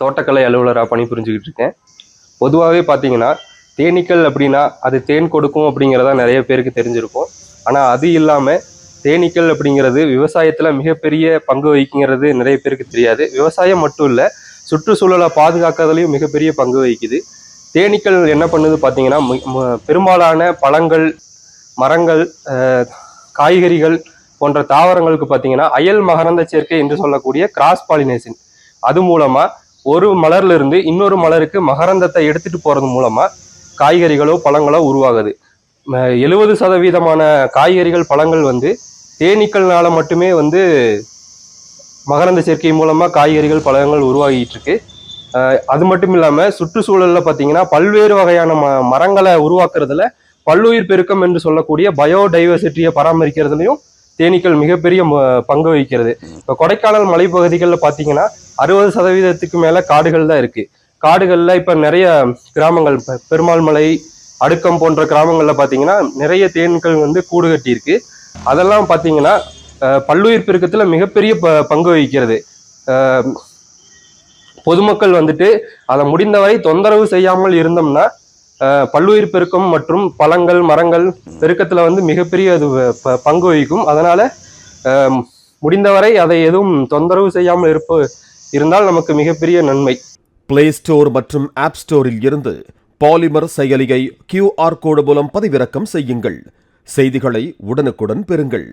தோட்டக்கலை அலுவலராக பணிபுரிஞ்சுக்கிட்டு இருக்கேன். பொதுவாகவே பார்த்தீங்கன்னா தேனீக்கள் அப்படின்னா அது தேன் கொடுக்கும் அப்படிங்கிறதா நிறைய பேருக்கு தெரிஞ்சிருக்கும். ஆனால் அது இல்லாமல் தேனீக்கள் அப்படிங்கிறது விவசாயத்தில் மிகப்பெரிய பங்கு வகிக்குங்கிறது நிறைய பேருக்கு தெரியாது. விவசாயம் மட்டும் இல்லை சுற்றுச்சூழலை பாதுகாக்கிறதுலையும் மிகப்பெரிய பங்கு வகிக்குது. தேனீக்கள் என்ன பண்ணுது பார்த்தீங்கன்னா மி- பெரும்பாலான பழங்கள் மரங்கள் காய்கறிகள் போன்ற தாவரங்களுக்கு பார்த்தீங்கன்னா அயல் மகரந்த சேர்க்கை என்று சொல்லக்கூடிய கிராஸ் பாலினேஷன் அது மூலமாக ஒரு மலர்ல இருந்து இன்னொரு மலருக்கு மகரந்தத்தை எடுத்துட்டு போறது மூலமா காய்கறிகளோ பழங்களோ உருவாகுது. எழுபது சதவீதமான காய்கறிகள் பழங்கள் வந்து தேனீக்கள்னால மட்டுமே வந்து மகரந்த சேர்க்கை மூலமாக காய்கறிகள் பழங்கள் உருவாகிட்டு இருக்கு அது மட்டும் இல்லாமல் சுற்றுச்சூழலில் பார்த்தீங்கன்னா பல்வேறு வகையான ம மரங்களை உருவாக்குறதுல பல்லுயிர் பெருக்கம் என்று சொல்லக்கூடிய பயோடைவர்சிட்டியை பராமரிக்கிறதுலையும் தேனீக்கள் மிகப்பெரிய ம- பங்கு வகிக்கிறது. இப்போ கொடைக்கானல் மலைப்பகுதிகளில் பார்த்தீங்கன்னா அறுபது சதவீதத்துக்கு மேலே காடுகள் தான் இருக்கு. காடுகள்ல இப்போ நிறைய கிராமங்கள் பெருமாள் மலை அடுக்கம் போன்ற கிராமங்களில் பார்த்தீங்கன்னா நிறைய தேன்கள் வந்து கூடு கட்டியிருக்கு. அதெல்லாம் பார்த்தீங்கன்னா பல்லுயிர் பெருக்கத்தில் மிகப்பெரிய ப- பங்கு வகிக்கிறது. பொதுமக்கள் வந்துட்டு அதை முடிந்தவரை தொந்தரவு செய்யாமல் இருந்தோம்னா பல்லுயிர் பெருக்கம் மற்றும் பழங்கள் மரங்கள் பெருக்கத்தில் வந்து மிகப்பெரிய அது ப- பங்கு வகிக்கும். அதனால் முடிந்தவரை அதை எதுவும் தொந்தரவு செய்யாமல் இருப்ப இருந்தால் நமக்கு மிகப்பெரிய நன்மை. பிளே ஸ்டோர் மற்றும் ஆப் ஸ்டோரில் இருந்து பாலிமர் செயலியை கியூஆர் கோடு மூலம் பதிவிறக்கம் செய்யுங்கள். செய்திகளை உடனுக்குடன் பெறுங்கள்.